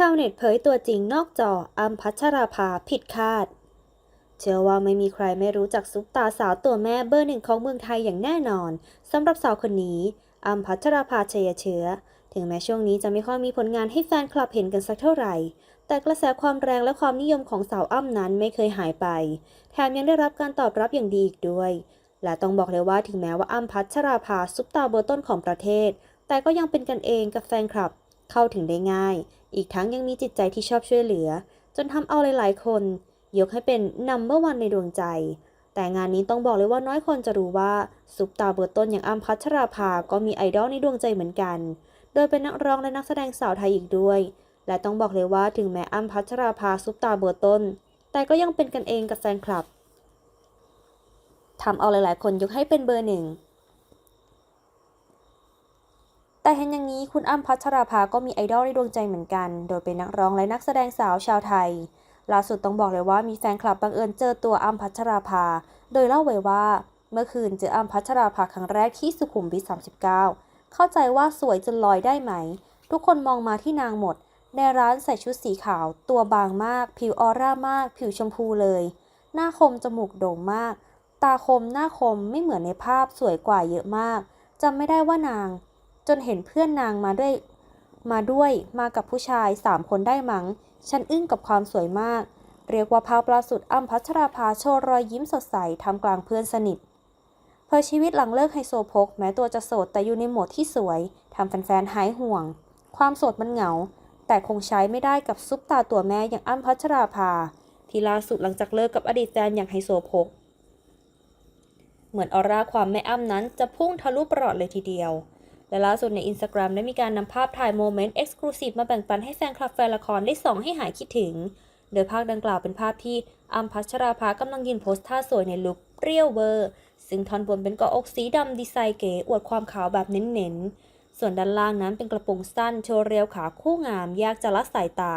ชาวเน็ตเผยตัวจริงนอกจออัมพัชราภาผิดคาด เชื่อว่าไม่มีใครไม่รู้จักซุปตาสาวตัวแม่เบอร์หนึ่งของเมืองไทยอย่างแน่นอนสำหรับสาวคนนี้อัมพัชราภาชัยเชื้อ ถึงแม้ช่วงนี้จะไม่ค่อยมีผลงานให้แฟนคลับเห็นกันสักเท่าไหร่ แต่กระแสความแรงและความนิยมของสาวอ้ำนั้นไม่เคยหายไป แถมยังได้รับการตอบรับอย่างดีอีกด้วย และต้องบอกเลยว่าถึงแม้ว่าอ้ำพัชราภาซุปตาเบอร์ต้นของประเทศ แต่ก็ยังเป็นกันเองกับแฟนคลับเข้าถึงได้ง่าย อีกทั้งยังมีจิตใจที่ชอบช่วยเหลือ จนทำเอาหลาย ๆ คน ยกให้เป็นนัมเบอร์วันในดวงใจ แต่งานนี้ต้องบอกเลยว่าน้อยคนจะรู้ว่าซุปตาเบอร์ต้นอย่างอ้ำพัชราภาก็มีไอดอลในดวงใจเหมือนกัน โดยเป็นนักร้องและนักแสดงสาวไทยอีกด้วย และต้องบอกเลยว่าถึงแม้อ้ำพัชราภาซุปตาเบอร์ต้น แต่ก็ยังเป็นกันเองกับแฟนคลับทำเอาหลาย ๆ คนยกให้เป็นเบอร์หนึ่ง แต่เห็นอย่างนี้คุณอ้ำพัชราภาก็มีไอดอลในดวงใจเหมือนกัน โดยเป็นนักร้องและนักแสดงสาวชาวไทย ล่าสุดต้องบอกเลยว่ามีแฟนคลับบังเอิญเจอตัวอ้ำพัชราภา โดยเล่าไว้ว่า เมื่อคืนเจออ้ำพัชราภาครั้งแรกที่สุขุมวิท39 เข้าใจว่าสวยจนลอยได้ไหม ทุกคนมองมาที่นางหมด ในร้านใส่ชุดสีขาว ตัวบางมาก ผิวออร่ามาก ผิวชมพูเลย หน้าคมจมูกโด่งมาก ตาคมหน้าคมไม่เหมือนในภาพสวยกว่าเยอะมากจำไม่ได้ว่านาง จนเห็นเพื่อนนางมาด้วยมาด้วยมากับผู้ชายสามคนได้มั้ง ฉันอึ้งกับความสวยมาก เรียกว่าภาพล่าสุดอ้ำพัชราภาโชว์รอยยิ้มสดใสทำกลางเพื่อนสนิทเผยชีวิตหลังเลิกไฮโซโพกแม้ตัวจะโสดแต่อยู่ในโหมดที่สวยทำแฟนๆหายห่วง ความโสดมันเหงา แต่คงใช้ไม่ได้กับซุปตาตัวแม่อย่างอ้ำพัชราภา ที่ล่าสุดหลังจากเลิกกับอดีตแฟนอย่างไฮโซโพกเหมือนออร่าความแม่อ้ำนั้นจะพุ่งทะลุปลอดเลยทีเดียว และล่าสุดในอินสตาแกรมได้มีการนำภาพถ่ายโมเมนต์เอ็กซ์คลูซีฟมาแบ่งปันให้แฟนคลับแฟนละครได้ส่องให้หายคิดถึง โดยภาพดังกล่าวเป็นภาพที่อัมพัชราภากำลังยืนโพสท่าสวยในลุคเปรี้ยวเวอร์ ซึ่งท่อนบนเป็นเกาะอกสีดำดีไซน์เก๋อวดความขาวแบบเน้นๆ ส่วนด้านล่างนั้นเป็นกระโปรงสั้นโชว์เรียวขาคู่งามยากจะละสายตา